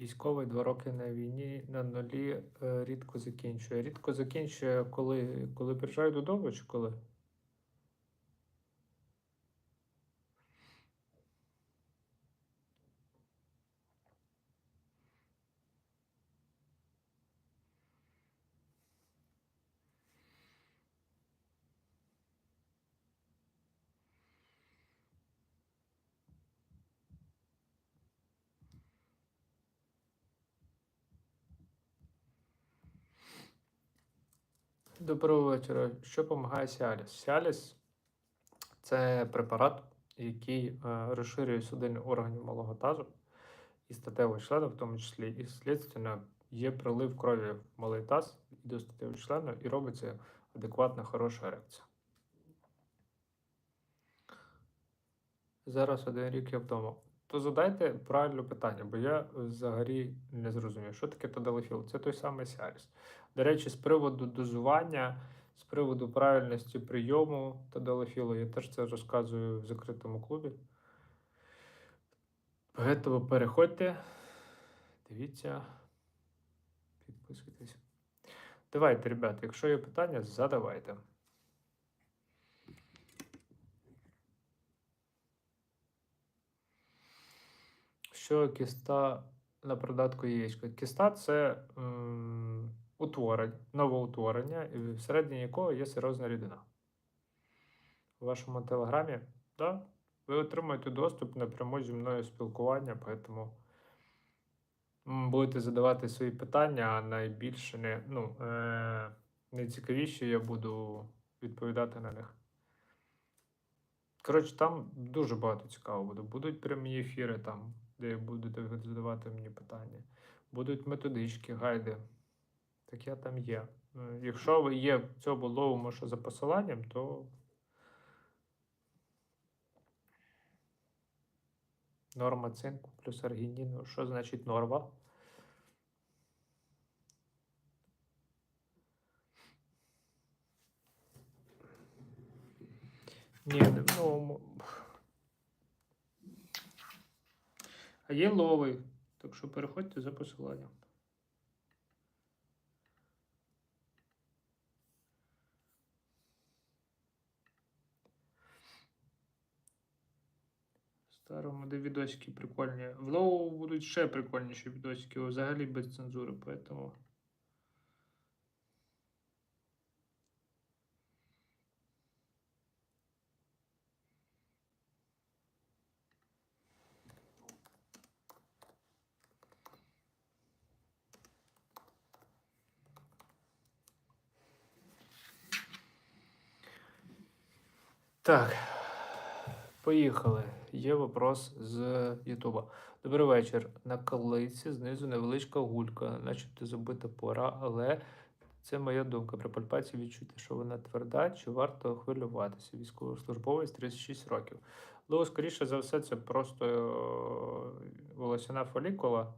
Військовий два роки на війні на нулі е, рідко закінчує. Рідко закінчує, коли, коли приїжджаю додому чи коли? Доброго вечора. Що допомагає Сіаліс? Сіаліс це препарат, який е, розширює судинні органи малого тазу і статевого члена, в тому числі, і слідственно є прилив крові в малий таз і до статевого члена, і робиться адекватна, хороша ерекція. Зараз один рік я вдома. То задайте правильне питання, бо я взагалі не зрозумів, що таке тадалофіл. Це той самий Сіаліс. До речі, з приводу дозування, з приводу правильності прийому тадалофілу, я теж це розказую в закритому клубі. Тому переходьте, дивіться, підписуйтесь. Давайте, ребята, якщо є питання, задавайте. Що кіста на придатку яєчка? Кіста це м, утворення, новоутворення, всередині якого є серозна рідина. У вашому телеграмі, да, ви отримуєте доступ напряму зі мною спілкування, тому будете задавати свої питання, а найбільше не, ну, е, найцікавіші я буду відповідати на них. Коротше, там дуже багато цікавого буде. Будуть прямі ефіри там, де будете задавати мені питання. Будуть методички, гайди. Так я там є. Е, Якщо ви є в цьому ловому, що за посиланням, то норма цинку плюс аргініну. Що значить норма? Ні, ну. А є ловий, так що переходьте за посиланням. Старому, де відосики прикольні. В лоу будуть ще прикольніші відосики, взагалі без цензури, поэтому. Так, поїхали. Є вопрос з Ютуба. Добрий вечір. На калиці знизу невеличка гулька, начебто забита пора, але це моя думка. При пальпації відчути, що вона тверда, чи варто хвилюватися. Військовослужбовець 36 років. Ну, скоріше за все, це просто е, волосяна фолікула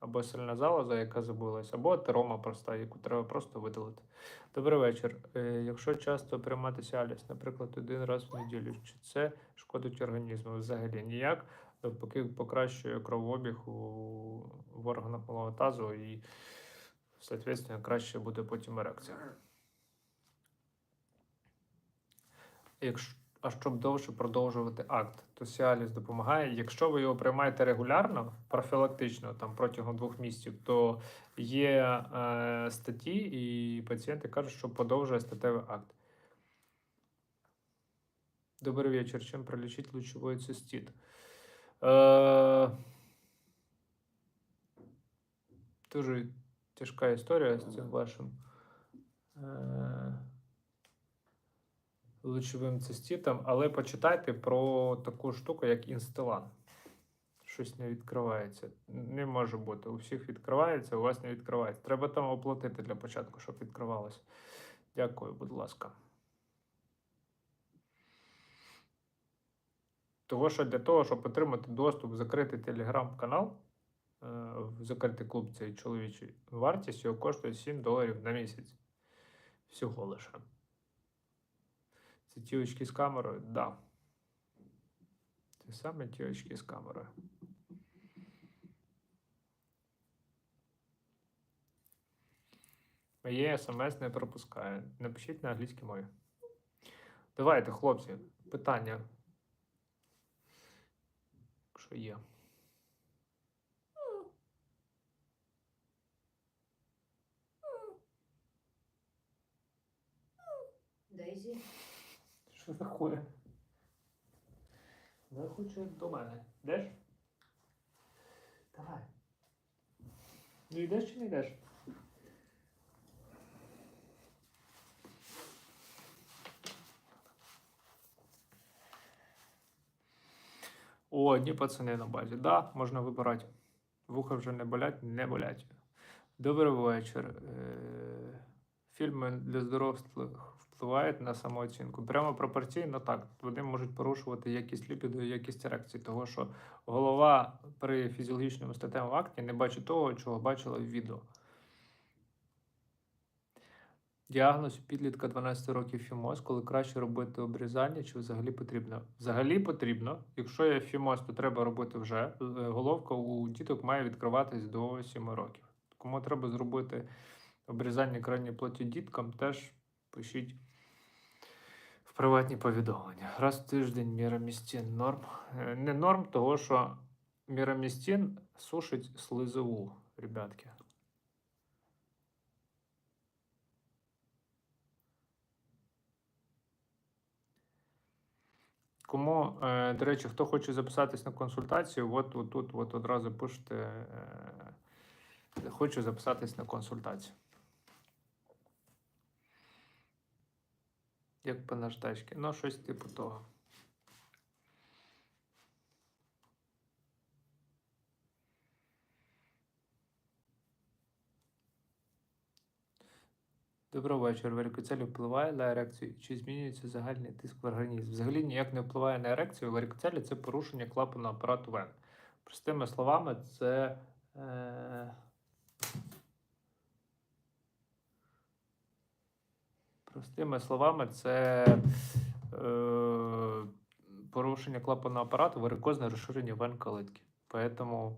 або сильна залоза, яка забилась, або атерома проста, яку треба просто видалити. Добрий вечір. Е, Якщо часто приймати Сіаліс, наприклад, один раз в неділю, чи це шкодить організму? Взагалі ніяк. Навпаки, покращує кровообіг у, в органах малого тазу і, соответственно, краще буде потім ерекція. Якщо, а щоб довше продовжувати акт, то Сіаліс допомагає. Якщо ви його приймаєте регулярно, профілактично, там протягом двох місяців, то є е, статті, і пацієнти кажуть, що подовжує статевий акт. Добрий вечір. Чим пролічить лучовий цистит? Е, дуже тяжка історія з цим вашим е, лучовим циститом, але почитайте про таку штуку, як інстилан. Щось не відкривається. Не може бути. У всіх відкривається, у вас не відкривається. Треба там оплатити для початку, щоб відкривалося. Дякую, будь ласка. Того, що для того, щоб отримати доступ закритий телеграм-канал, е, закритий клуб цей чоловічий, вартість його коштує 7 доларів на місяць. Всього лише. Це ті очки з камерою? Так. Да. Це саме ті очки з камерою. Моє смс не пропускає. Напишіть на англійській мові. Давайте, хлопці, питання. Якщо є. Дайзі. Що таке? Вона хоче до мене. Йдеш? Давай. Ну йдеш чи не йдеш? О, одні пацани на базі. Да, можна вибирати. Вуха вже не болять, не болять. Добрий вечір. Е, Фільми для здоров'я впливають на самооцінку. Прямо пропорційно так. Вони можуть порушувати якість ліпіду якість ерекції, того що голова при фізіологічному статевому акті не бачить того, чого бачила в відео. Діагноз підлітка 12 років фімоз, коли краще робити обрізання, чи взагалі потрібно? Взагалі потрібно. Якщо є фімоз, то треба робити вже. Е, Головка у діток має відкриватись до 7 років. Кому треба зробити обрізання крайньої плоті діткам, теж пишіть приватні повідомлення. Раз в тиждень мірамістін норм. Е, Не норм, того що мірамістін сушить слизову, ребятки. Кому, е, до речі, хто хоче записатись на консультацію, от от тут от одразу пишете. е, Хочу записатись на консультацію. Як по наждачки. Ну, щось типу того. Доброго вечора. Варикоцель впливає на ерекцію? Чи змінюється загальний тиск в організмі? Взагалі ніяк не впливає на ерекцію. Варикоцелі це порушення клапаного апарату вен. Простими словами, це. Е... Простими словами, це е... порушення клапаного апарату, варикозне розширення вен калитки. Поэтому,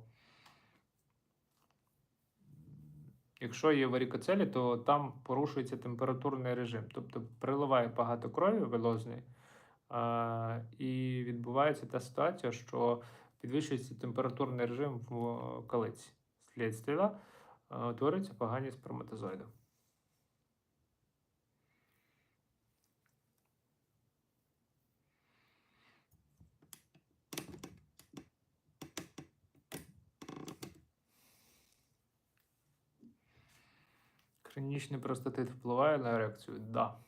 якщо є варикоцелі, то там порушується температурний режим. Тобто приливає багато крові велозної, а, і відбувається та ситуація, що підвищується температурний режим в калиці. Слідственно, е, утворюються погані сперматозоїди. Хронічний простатит впливає на ерекцію? Так. Да.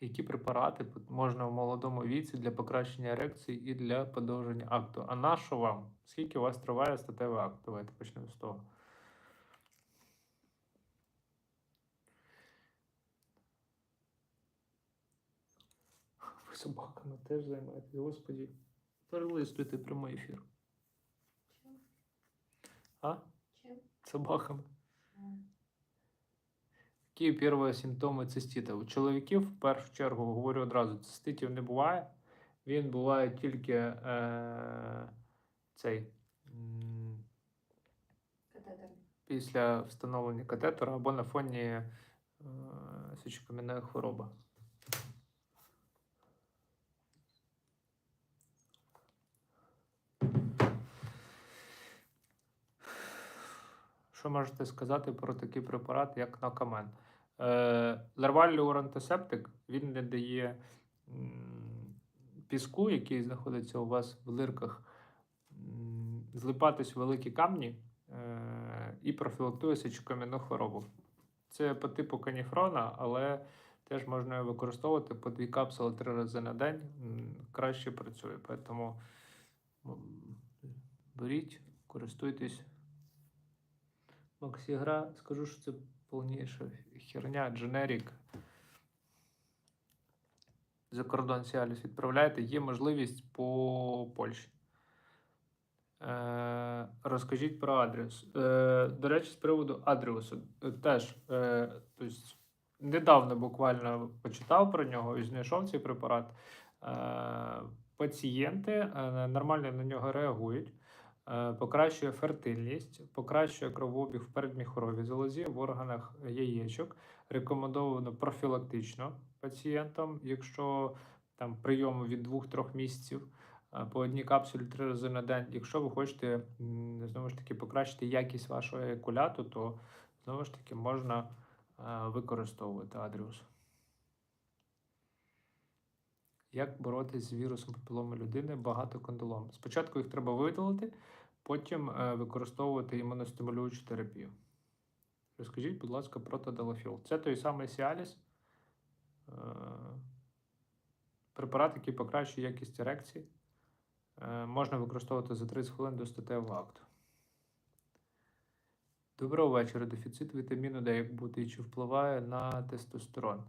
Які препарати можна в молодому віці для покращення ерекції і для подовження акту? А на що вам? Скільки у вас триває статевий акт? Давайте почнемо з того. Ви собаками теж займаєтесь, господі. Перелистуйте прямий ефір. А? Чим? Собаками. Які перші симптоми цистита? У чоловіків, в першу чергу, говорю одразу, циститів не буває. Він буває тільки е, цей, Катетер. після встановлення катетера або на фоні е, сечокам'яної хвороби. Що можете сказати про такий препарат, як Накамен? Е, Лервальний урантисептик він не дає піску, який знаходиться у вас в лирках, злипатись в великі камні е, і профілактує сечокам'яну хворобу. Це по типу каніфрона, але теж можна його використовувати по дві капсули три рази на день. Краще працює. Тому беріть, користуйтесь. Максігра, скажу, що це повніша херня, дженерік. За кордон Сіаліс відправляєте, є можливість по Польщі. Е, розкажіть про адрес. Е, до речі, з приводу адресу е, теж е, тобто, недавно буквально почитав про нього і знайшов цей препарат. Е, пацієнти е, нормально на нього реагують. Е, Покращує фертильність, покращує кровообіг в передміхоровій залозі в органах яєчок. Рекомендовано профілактично пацієнтам, якщо там прийому від 2-3 місяців е, по одній капсулі три рази на день. Якщо ви хочете знову ж таки покращити якість вашого екуляту, то знову ж таки можна е, використовувати адріус. Як боротися з вірусом папіломи людини багатокондилом? Спочатку їх треба видалити, потім е, використовувати імуностимулюючу терапію. Розкажіть, будь ласка, про тадалофіл. Це той самий Сіаліс, е, препарат, який покращує якість ерекції. Е, можна використовувати за 30 хвилин до статевого акту. Доброго вечора. Дефіцит вітаміну Д як бути і чи впливає на тестостерон?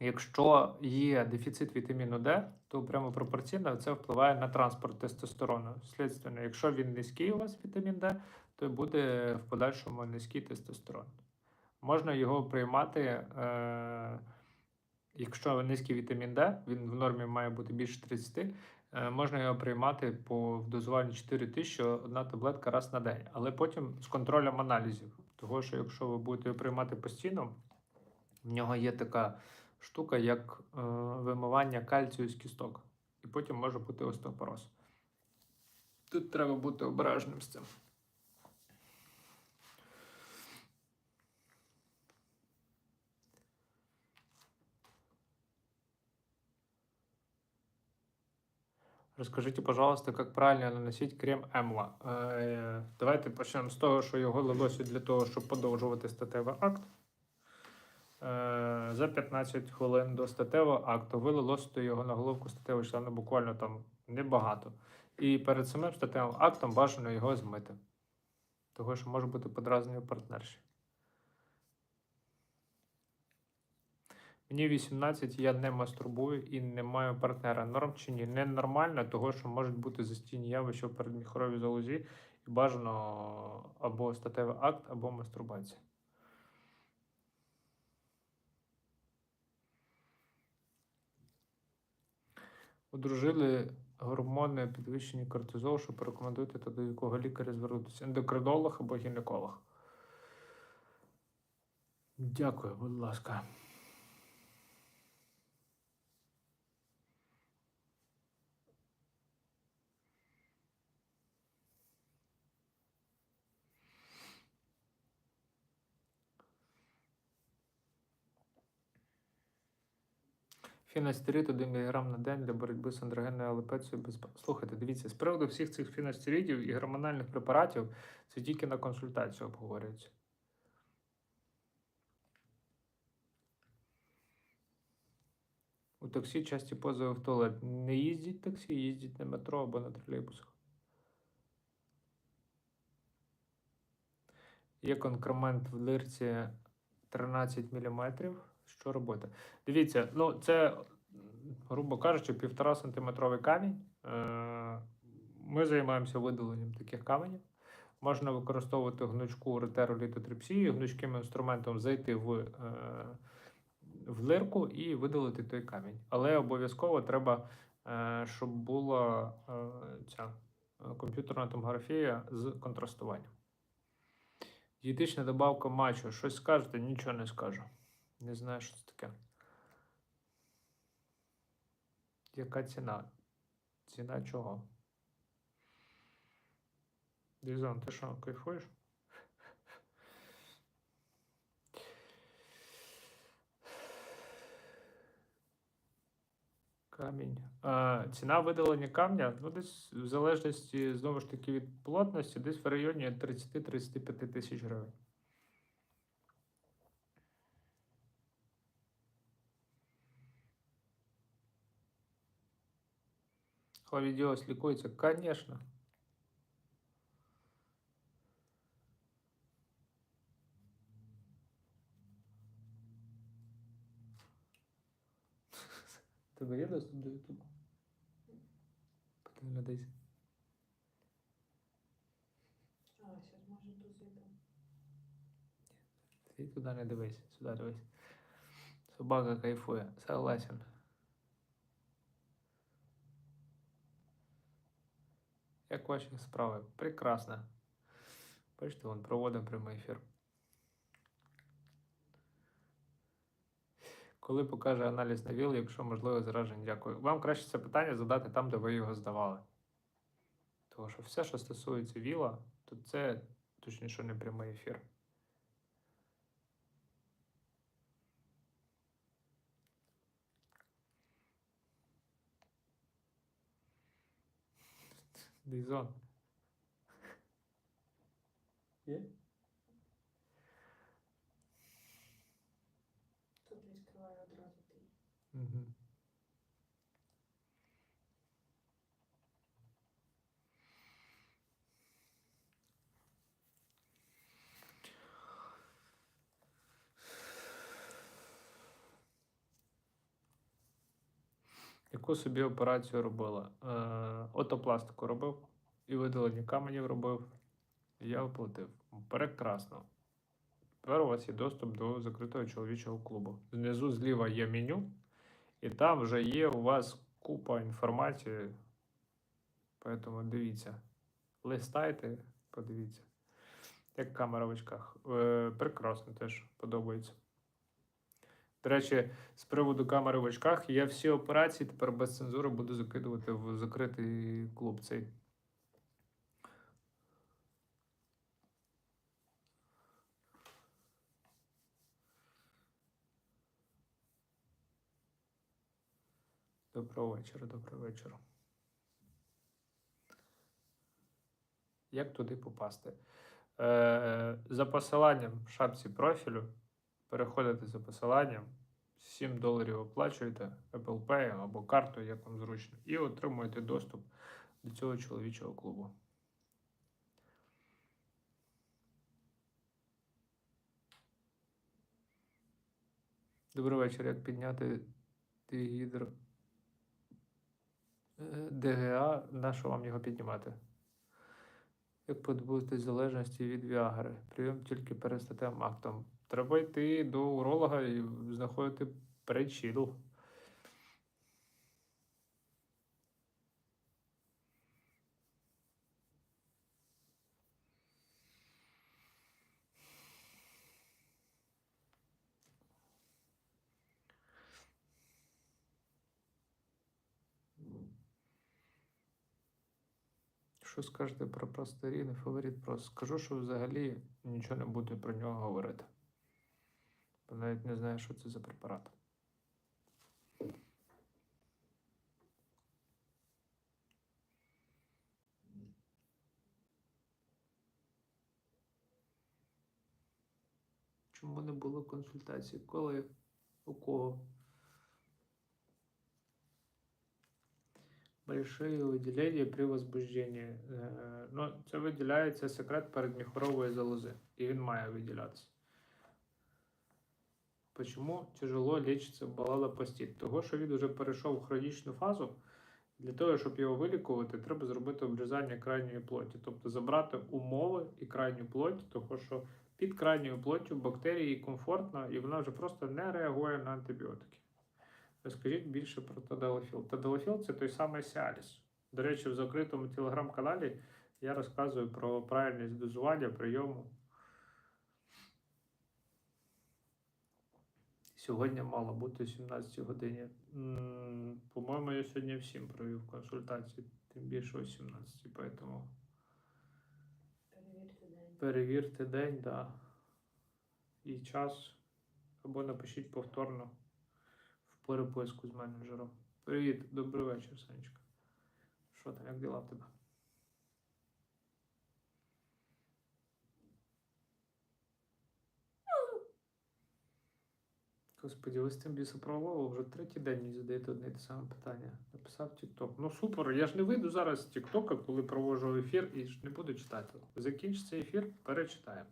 Якщо є дефіцит вітаміну Д, то прямо пропорційно це впливає на транспорт тестостерону. Слідственно, якщо він низький у вас вітамін Д, то буде в подальшому низький тестостерон. Можна його приймати, е, якщо низький вітамін Д, він в нормі має бути більше 30, е, можна його приймати по в дозуванні 4 тисячі, одна таблетка раз на день. Але потім з контролем аналізів. Того, що якщо ви будете його приймати постійно, в нього є така штука, як е, вимивання кальцію з кісток. І потім може бути остеопороз. Тут треба бути обережним з цим. Расскажите, пожалуйста, как правильно наносить крем Емла. Е, Давайте почнемо з того, що його лилося для того, щоб подовжувати статевий акт. Е, За 15 хвилин до статевого акту ви його на головку статевого члена буквально там небагато. І перед самим статевим актом бажано його змити. Того, що може бути подразнення партнерші. Мені 18, я не мастурбую і не маю партнера. Норм чи ні? Ненормально, того, що можуть бути застійні явища в передміхоровій залозі, і бажано або статевий акт, або мастурбація. Одружили гормони підвищені кортизол, що порекомендуєте та до якого лікаря звернутися? Ендокринолог або гінеколог. Дякую, будь ласка. Фінастерид 1 мг на день для боротьби з андрогенною алопецією без. Слухайте, дивіться, з приводу всіх цих фінастеридів і гормональних препаратів це тільки на консультацію обговорюється. У таксі часті позови в туалет. Не їздіть таксі, їздіть на метро або на тролейбусах. Є конкремент в лирці 13 мм. Що робити? Дивіться, ну це, грубо кажучи, півтора сантиметровий камінь. Е, Ми займаємося видаленням таких каменів. Можна використовувати гнучку ретеру літотрипсію, гнучким інструментом зайти в, е, в лирку і видалити той камінь. Але обов'язково треба, е, щоб була ця комп'ютерна томографія з контрастуванням. Дієтична добавка мачо. Щось скажете, нічого не скажу. Не знаю, що це таке. Яка ціна? Ціна чого? Дізон, ти що, кайфуєш? Камінь. А, ціна видалення камня, ну, десь в залежності, знову ж таки, від плотності, десь в районі 30-35 тисяч гривень. Хламидиоз лікується? Конечно. Тебе є доступ до Ютубу? Подивись. А, сейчас можно тут звітом. Ти туди не дивись, сюди дивись. Собака кайфує, согласен. Як ваші справи? Прекрасно. Бачите, вон проводимо прямий ефір. Коли покаже аналіз на ВІЛ, якщо можливо зараження, дякую. Вам краще це питання задати там, де ви його здавали. Тому що все, що стосується ВІЛа, то це точніше не прямий ефір. Дизон. Є? Тут відкриваю одразу ти. Угу. Яку собі операцію робила? Е, отопластику робив і видалення каменів робив. І я оплатив. Прекрасно. Тепер у вас є доступ до закритого чоловічого клубу. Знизу зліва є меню, і там вже є у вас купа інформації. Поэтому дивіться. Листайте, подивіться. Як камера в очках. Е, прекрасно теж подобається. До речі, з приводу камери в очках, я всі операції тепер без цензури буду закидувати в закритий клуб цей. Доброго вечора, доброго вечора. Як туди попасти? Е, за посиланням в шапці профілю переходите за посиланням, 7 доларів оплачуєте Apple Pay або картою, як вам зручно, і отримуєте доступ до цього чоловічого клубу. Добрий вечір. Як підняти дегідро... Е, ДГА, на що вам його піднімати? Як позбутися залежності від Віагри? Прийом тільки перед статевим актом. Треба йти до уролога і знаходити причину. Що скажете про просторін і фаворит Про? Скажу, що взагалі нічого не буду про нього говорити. Бо навіть не знаю, що це за препарат. Чому не було консультації? Коли? У кого? Большие выделения при возбужденні. Е, Ну, це виділяється секрет передміхорової залози, і він має виділятися. Почому тяжело лічиться балалопостит? Того, що він вже перейшов в хронічну фазу. Для того, щоб його вилікувати, треба зробити обрізання крайньої плоті, тобто забрати умови і крайню плоть, того що під крайньою плоттю бактерії комфортно і вона вже просто не реагує на антибіотики. Розкажіть більше про Тадалофіл. Тадалофіл це той самий Сіаліс. До речі, в закритому телеграм-каналі я розказую про правильність дозування, прийому. Сьогодні мало бути о 17 годині. По-моєму, я сьогодні всім провів консультації, тим більше о 17, поэтому Перевірте день. перевірте день, да. І час. Або напишіть повторно в переписку з менеджером. Привіт, добрий вечір, Сонечка. Що там, як діла в тебе? Господи, ви з тим бісопроволом вже третій день мені задаєте одне і те саме питання. Написав TikTok. Ну супер, я ж не вийду зараз з TikTok, коли проводжу ефір і ж не буду читати. Закінчиться ефір, перечитаємо.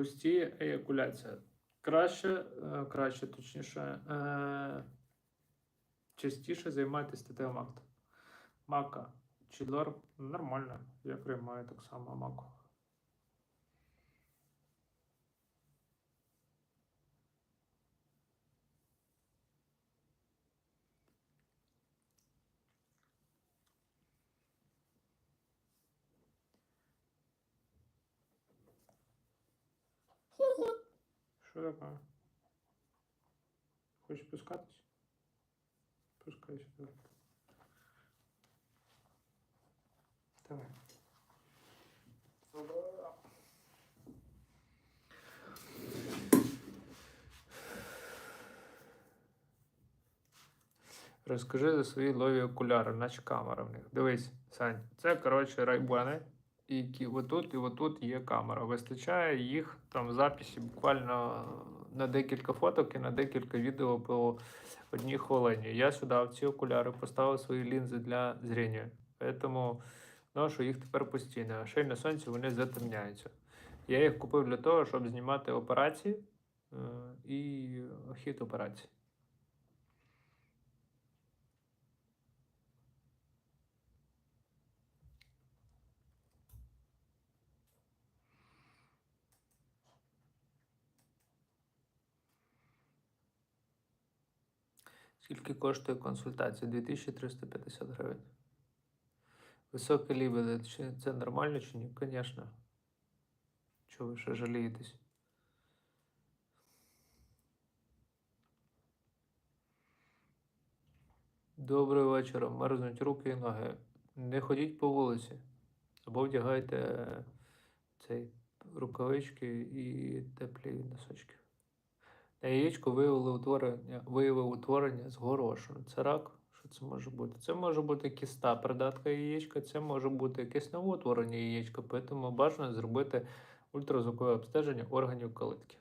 Густі еякуляція. Краще, е, краще, точніше, е, частіше займайтесь статевим актом. Мака. Чідлор нормально. Я приймаю так само маку. Що таке? Хочеш спускатись? Спускайся. давай. Давай. Розкажи за свої нові окуляри, наче камера в них. Дивись, Сань, це коротше райбани, які отут і отут є камера. Вистачає їх там записі буквально на декілька фоток і на декілька відео по одній хвилині. Я сюди в ці окуляри поставив свої лінзи для зріння. Тому ношу їх тепер постійно. А ще й на сонці вони затемняються. Я їх купив для того, щоб знімати операції е, і хід операцій. Скільки коштує консультація? 2350 гривень. Високе лібедо, чи це нормально чи ні? Звісно. Чого ви ще жалієтесь? Доброго вечора. Мерзнуть руки і ноги. Не ходіть по вулиці. Або вдягайте цей рукавички і теплі носочки. На яєчку виявили утворення, виявив утворення з горошину. Це рак. Що це може бути? Це може бути кіста придатка яєчка, це може бути якесь новоутворення яєчка, тому бажано зробити ультразвукове обстеження органів калитки.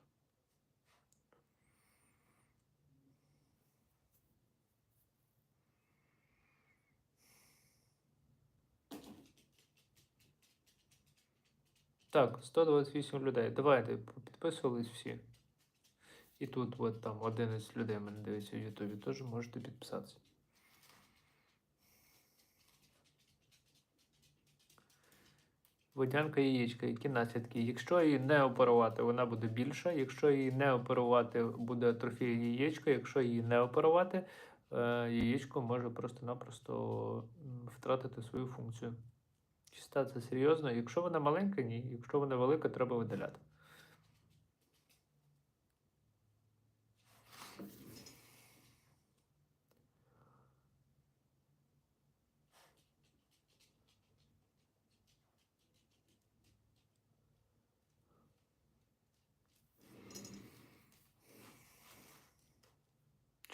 Так, 128 людей. Давайте підписувались всі. І тут от там 11 людей мене дивиться в Ютубі, теж можете підписатися. Водянка яєчка, які наслідки? Якщо її не оперувати, вона буде більша. Якщо її не оперувати, буде атрофія яєчка. Якщо її не оперувати, е, яєчко може просто-напросто втратити свою функцію. Чиста це серйозно. Якщо вона маленька, ні. Якщо вона велика, треба видаляти.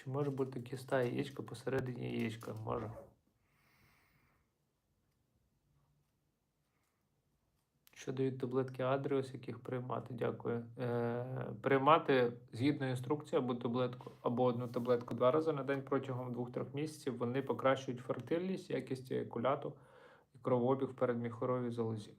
Чи може бути кіста яєчка посередині яєчка? Може. Що дають таблетки Адріус, яких приймати? Дякую. Е, приймати згідно інструкції або таблетку, або одну таблетку два рази на день протягом 2-3 місяців. Вони покращують фертильність, якість еякуляту і кровообіг в передміхоровій залозі.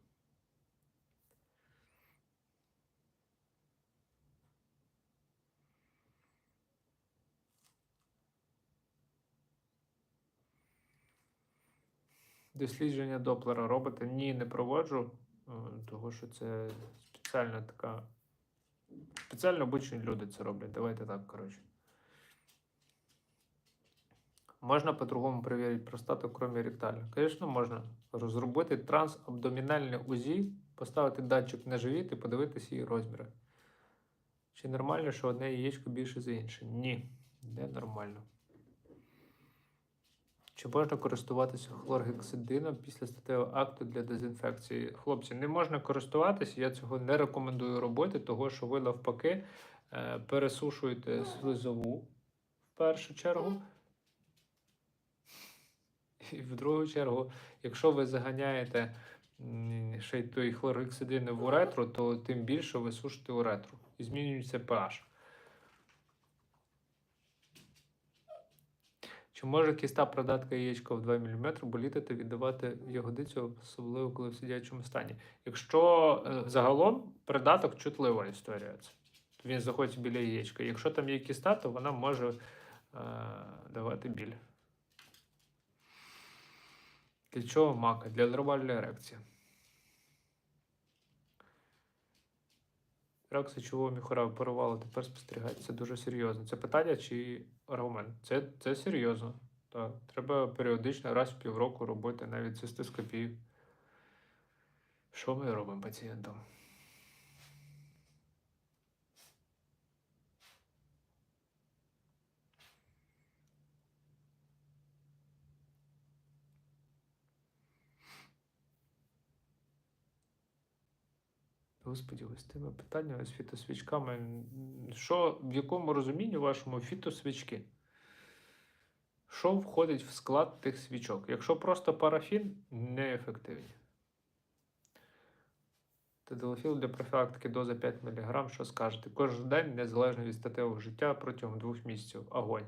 Дослідження Доплера робите? Ні, не проводжу, е, тому що це спеціальна така. Спеціально обучені люди це роблять. Давайте так, коротше. Можна по-другому перевірити простату, крім ректалі? Звісно, можна. Розробити трансабдомінальне УЗІ, поставити датчик на живіт і подивитися її розміри. Чи нормально, що одне яєчко більше за інше? Ні, не нормально. Чи можна користуватися хлоргексидином після статевого акту для дезінфекції? Хлопці, не можна користуватися, я цього не рекомендую робити, того що ви навпаки е, пересушуєте слизову в першу чергу. І в другу чергу, якщо ви заганяєте ще й той хлоргексидин в уретру, то тим більше ви сушите уретру і змінюється pH. Чи може кіста продатка яєчка в 2 мм боліти та віддавати ягодицю, особливо коли в сидячому стані? Якщо е, загалом придаток чутлива історія. Він заходить біля яєчка. Якщо там є кіста, то вона може е, давати біль. Для чого мака? Для нормальної ерекції. Рак сечового міхура оперували, тепер спостерігають. Це дуже серйозно. Це питання чи аргумент? Це, це серйозно. Так. Треба періодично раз в півроку робити навіть цистоскопію. Що ми робимо пацієнтам? Господі, тими питаннями з фітосвічками. Що, в якому розумінні вашому фітосвічки? Що входить в склад тих свічок? Якщо просто парафін, неефективні. Тедалофіл для профілактики доза 5 мг. Що скажете? Кожен день, незалежно від статевого життя протягом двох місяців. Огонь.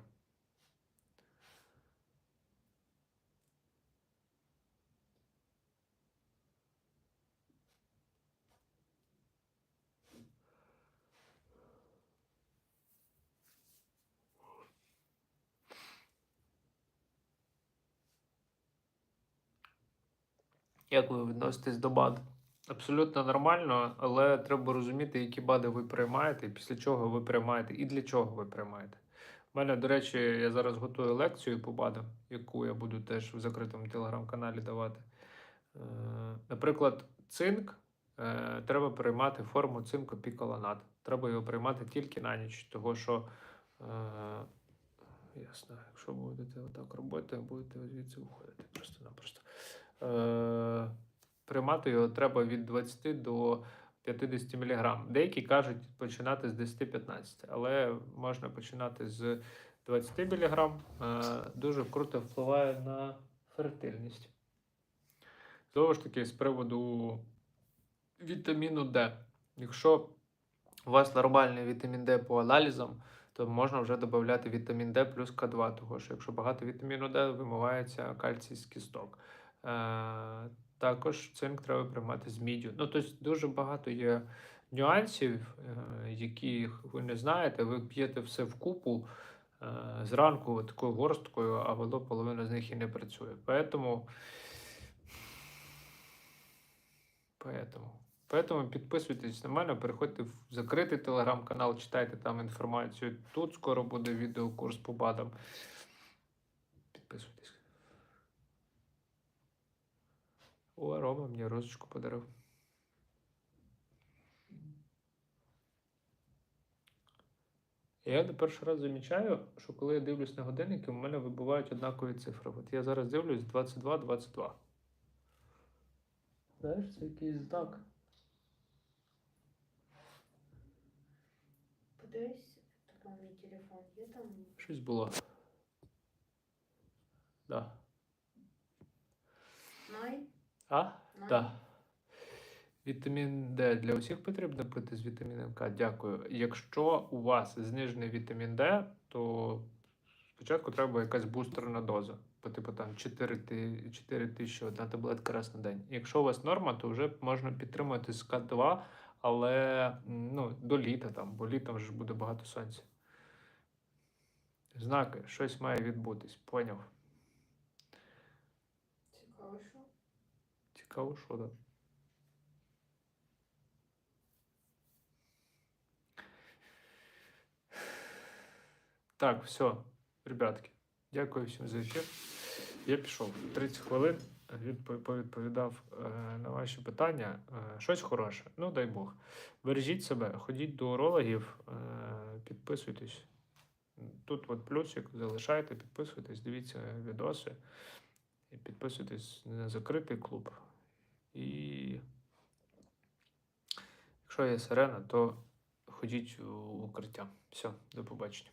Як ви відноситесь до БАД? Абсолютно нормально, але треба розуміти, які БАДи ви приймаєте, після чого ви приймаєте, і для чого ви приймаєте. У мене, до речі, я зараз готую лекцію по БАДам, яку я буду теж в закритому телеграм-каналі давати. Е, Наприклад, цинк е, треба приймати форму цинку піколонат. Треба його приймати тільки на ніч, того що. е, Ясно, якщо будете отак робити, будете звідси виходити просто-напросто. Е, приймати його треба від 20 до 50 мг. Деякі кажуть починати з 10-15, але можна починати з 20 мг. Е, дуже круто впливає на фертильність. Знову ж таки, з приводу вітаміну Д. Якщо у вас нормальний вітамін Д по аналізам, то можна вже додати вітамін Д плюс К2, тому що якщо багато вітаміну Д, вимивається кальцій з кісток. Е, також цинк треба приймати з міддю. Ну, тобто дуже багато є нюансів, е, які ви не знаєте. Ви п'єте все вкупу е, зранку такою горсткою, а воно половина з них і не працює. Поэтому, Поэтому. Поэтому підписуйтесь на мене, переходьте в закритий телеграм-канал, читайте там інформацію. Тут скоро буде відеокурс по БАДам. О, Рома мені розочку подарив. Я на перший раз замічаю, що коли я дивлюсь на годинники, у мене вибувають однакові цифри. От я зараз дивлюсь 22-22. Знаєш, це якийсь знак. Подивись, там мій телефон є там. Щось було. Да. А? Так. Вітамін Д для усіх потрібно пити з вітаміном К. Дякую. Якщо у вас знижений вітамін Д, то спочатку треба якась бустерна доза. По типу там 4, 4 тисячі одна таблетка раз на день. Якщо у вас норма, то вже можна підтримувати з К2, але ну, до літа там, бо літом вже буде багато сонця. Знаки, щось має відбутись, поняв. Цікаво, що? Цікаво, що да. Так, все, ребятки, дякую всім за ефір. Я пішов 30 хвилин, відпо- повідповідав е, на ваші питання. Е, щось хороше, ну дай Бог. Бережіть себе, ходіть до урологів, е, підписуйтесь. Тут от плюсик, залишайте, підписуйтесь, дивіться відоси і підписуйтесь на закритий клуб. І якщо є сирена, то ходіть у укриття. Все, до побачення.